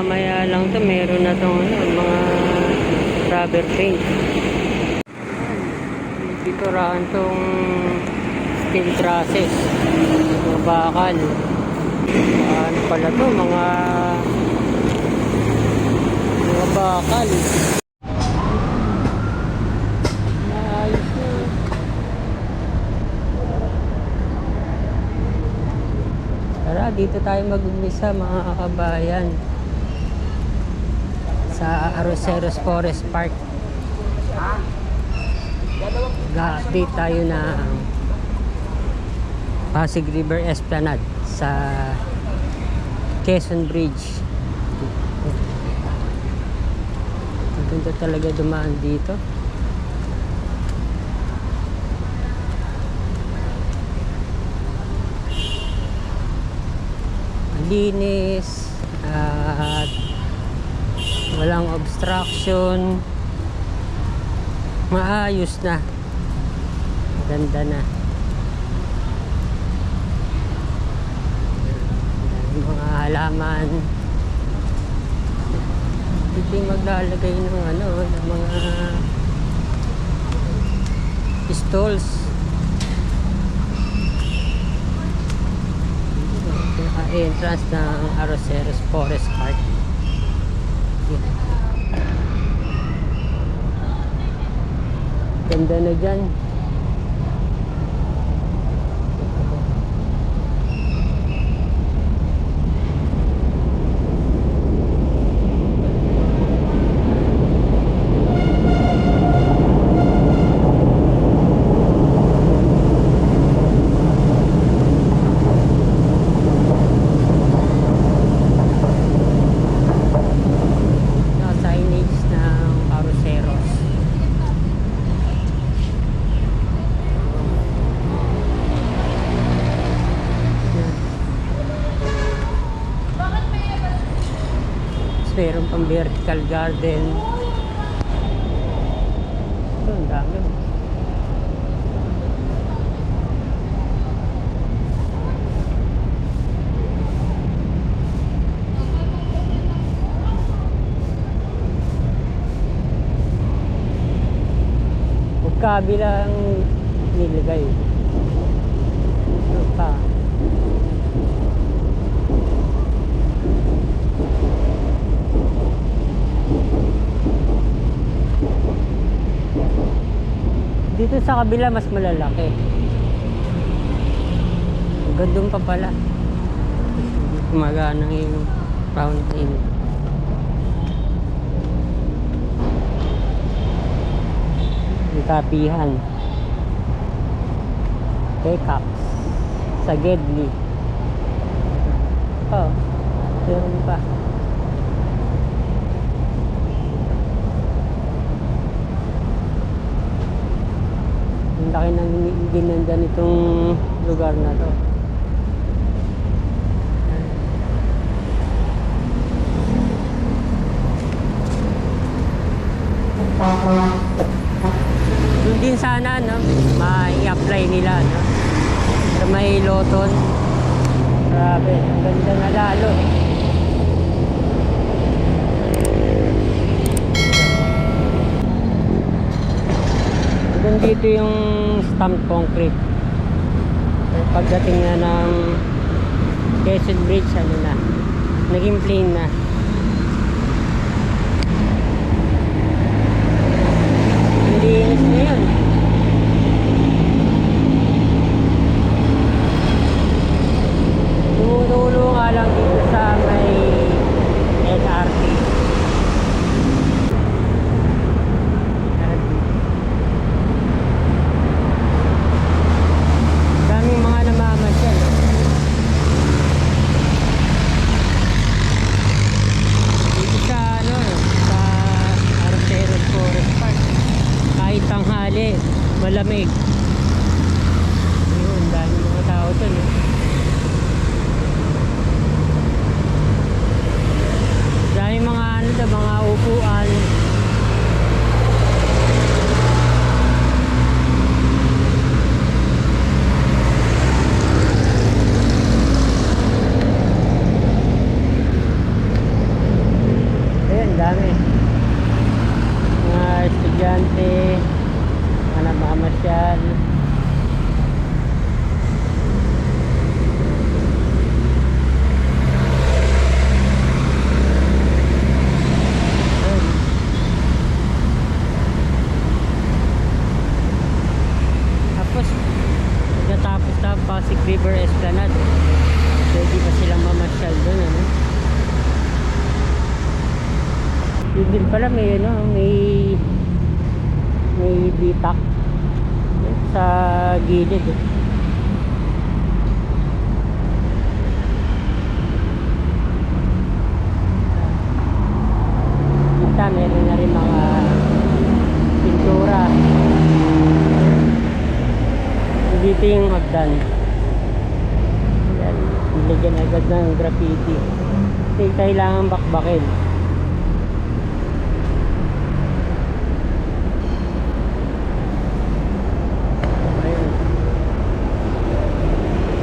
mamaya lang to meron na tong ano, mga rubber paint. Dito raan tong steel trusses. Mga bakal. Ano pala to, mga mga bakal. Tara, dito tayo mag-umpisa mga kabayan. Sa Arroceros Forest Park. Ga-update tayo na Pasig River Esplanade sa Quezon Bridge. Maganda talaga dumaan dito. Malinis at walang obstruction. Maayos na. Ganda na. Mga halaman. Yung maglalagay ng ano, ng mga stalls. Pinaka-entrance ng Arroceros Forest Park. Yan. Ganda na dyan. Yung signage ng Arroceros. Yan. Meron pang vertical garden. Ito, ang dami. Magkabilang nilagay. Ito pa. Dito sa kabila mas malalaki. Doon pa pala. Gumagana yung fountain. Yung kapihan. Tecaps. Sa Gedli. Oh, meron pa. Ang laki ng ginanda nitong lugar na to. Doon din sana, no? Mai-apply nila, no? Sa may loton. Grabe, ang ganda na lalo. Hanggang dito yung stamped concrete. Pagdating na ng Quezon Bridge, ano na, naging plain na. Pasig River Esplanade pwede pa silang mamasyal doon ano? yun din pala may ano may may bitak sa gilid eh. kita meron na rin mga pintura dito yung hagdan yan, nilagyan agad ng graffiti. Hindi kailangan bakbakin. Ayun.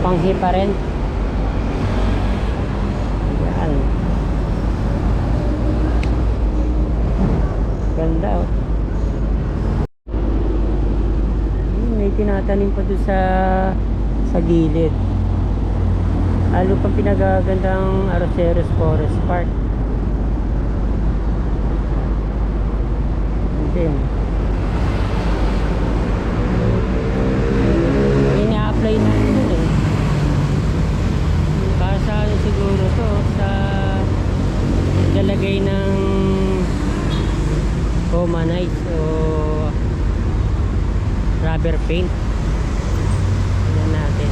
Panghi pa rin. Yan. Ganda oh. May tinatanim pa doon sa sa gilid. Lalo pang pinagagandang Arroceros Forest Park. Din. Ina-apply na yun eh. Para siguro to, sa lalagay ng Comanite o rubber paint. Tingnan natin.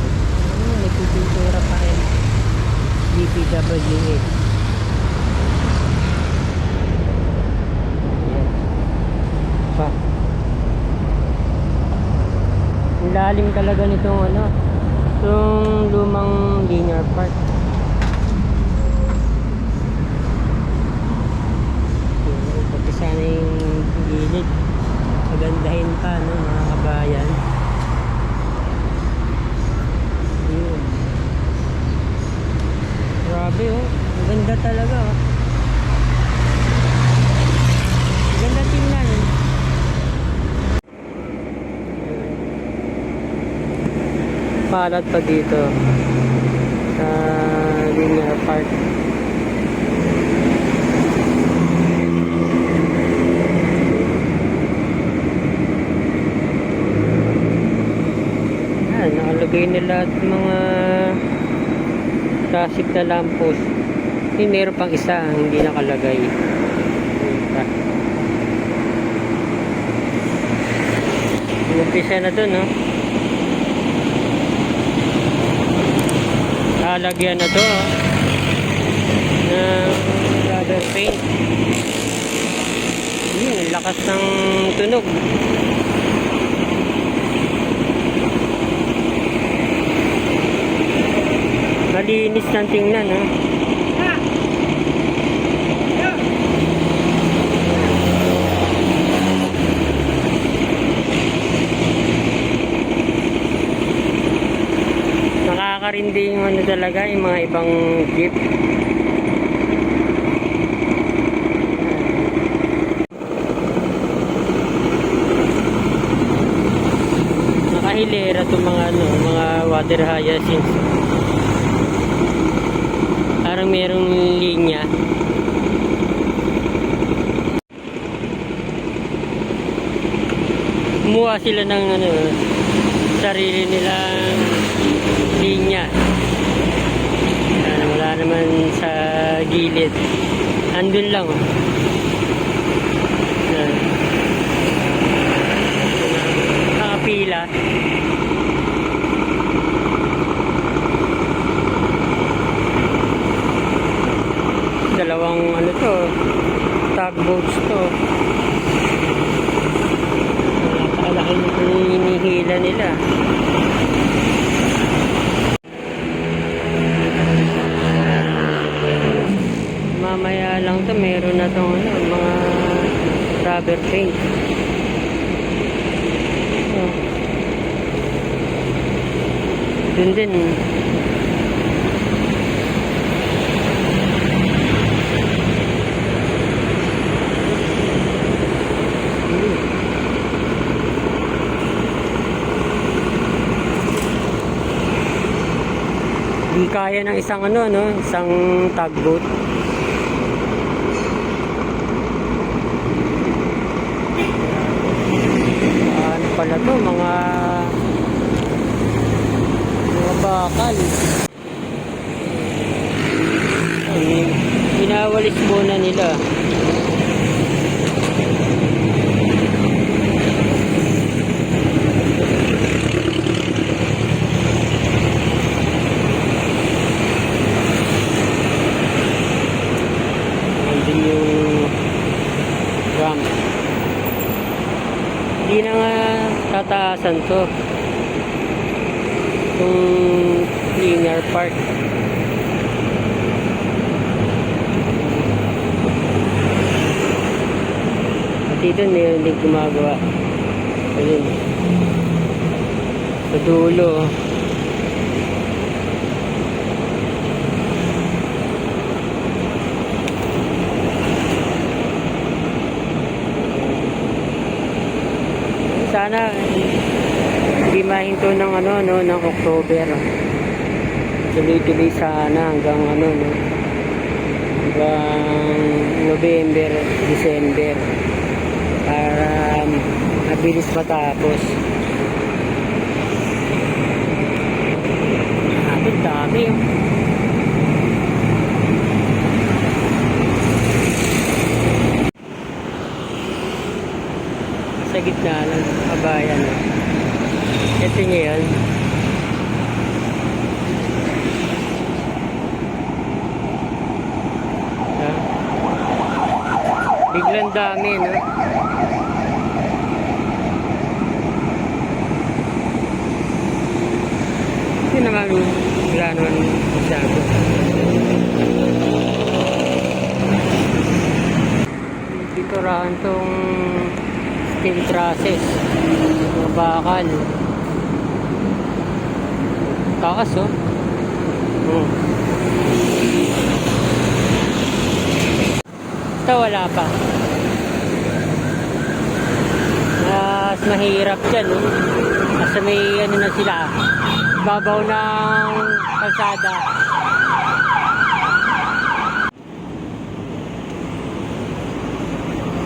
Ano, nagpipintura pa rin. Ayan. Pa. Ang lalim talaga nitong ano, itong lumang linear park. Pati sana yung gilid. Magandahin pa, no, mga kabayan. Yun. Grabe, oh. Ganda talaga, oh. Ang ganda tingnan. Palad pa dito sa linear park. Yan, nakalagay nila at mga classic na lamppost. Hindi, meron pang isa, hindi nakalagay. Umpisa na dun, no? Lalagyan na to, oh. ng rubber paint. Yun, lakas ng tunog. Malinis ng tingnan, ha? Nakakarindi yung ano talaga, yung mga ibang jeep. Nakahilera itong mga ano, mga water hyacinth. Parang merong linya. Kumuha sila ng ano, sarili nilang linya. Yan, wala naman sa gilid. Andun lang. Oh. Yan. Dalawang ano to, tugboats to. Napakalaki nito yung hinihila nila. Mamaya lang to, meron na tong ano, mga rubber paint. Dun din. Kaya ng isang ano, no? Isang tugboat. Ano pala to? Mga mga bakal. Ay, Pinawalis muna nila. Pataasan to. Yung linear park. At dito meron din gumagawa. Ayun. Sa dulo. Sana hindi mahinto ng ano no ng October. Tuloy-tuloy sana hanggang ano no. Hanggang November, December para um, mabilis matapos. Dami, dami. oh. Gitna ng kabayan. Ito niya yan. Ah. Biglang dami, no? Hindi naman wala naman masyado. Dito rahan tong steel trusses. Mga bakal. Taas oh. Ito wala pa. Mas mahirap dyan oh. Kasi may ano na sila. Babaw ng kalsada.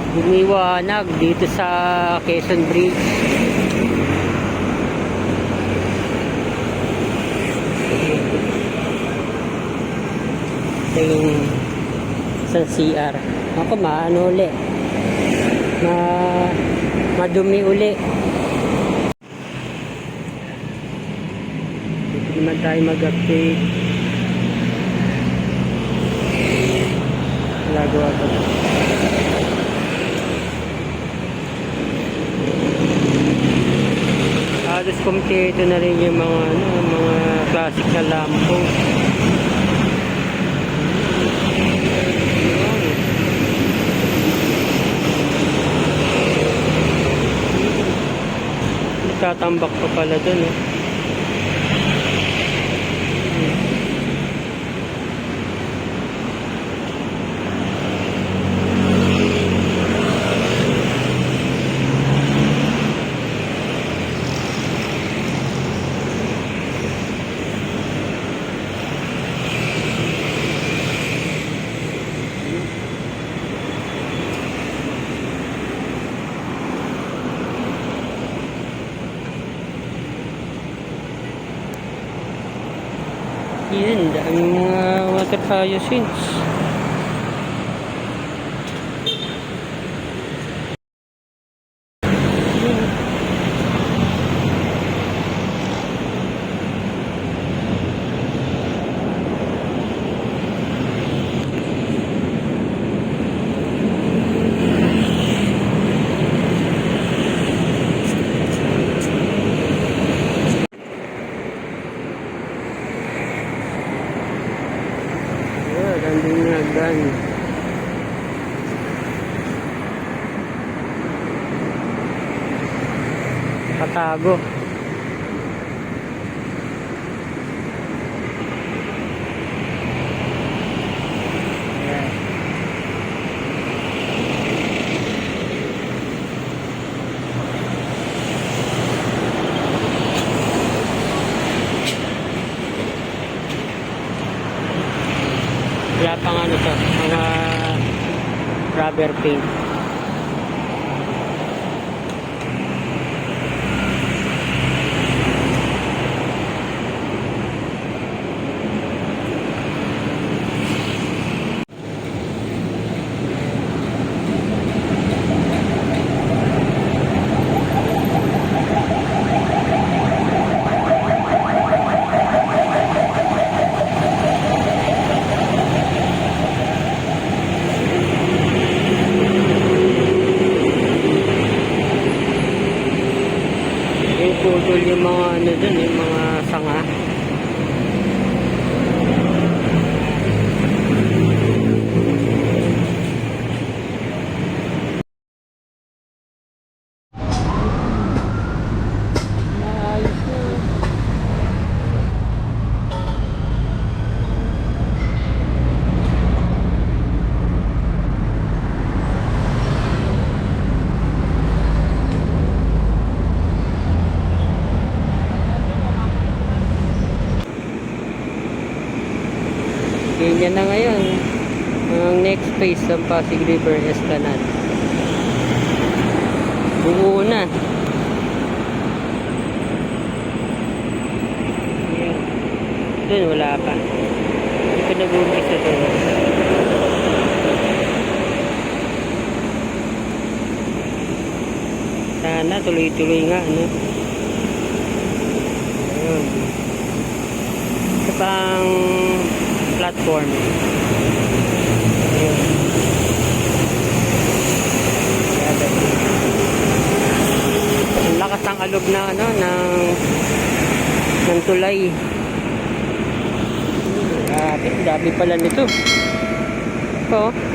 Lumiwanag dito sa Quezon Bridge. Yung sa CR. Ako maano uli. Ma madumi uli. Dito naman tayo mag-update. Lagawa ko. Halos kompleto na rin yung mga ano, mga classic na lampo. Tatambak pa pala dun eh. Yun, daming mga water hyacinths. Yeah, nandun yung hagdan. Katago. Yeah. Wala pang ano to, mga rubber paint. Yung mga ng Pasig River Esplanade. Buo na. Ayan. Doon wala pa. Hindi pa nag-umpisa doon. Sana tuloy-tuloy nga, ano? Ayun. Isa pang platform. Ang lakas ng alog na ano ng ng tulay. Grabe, dami pala nito. Oh.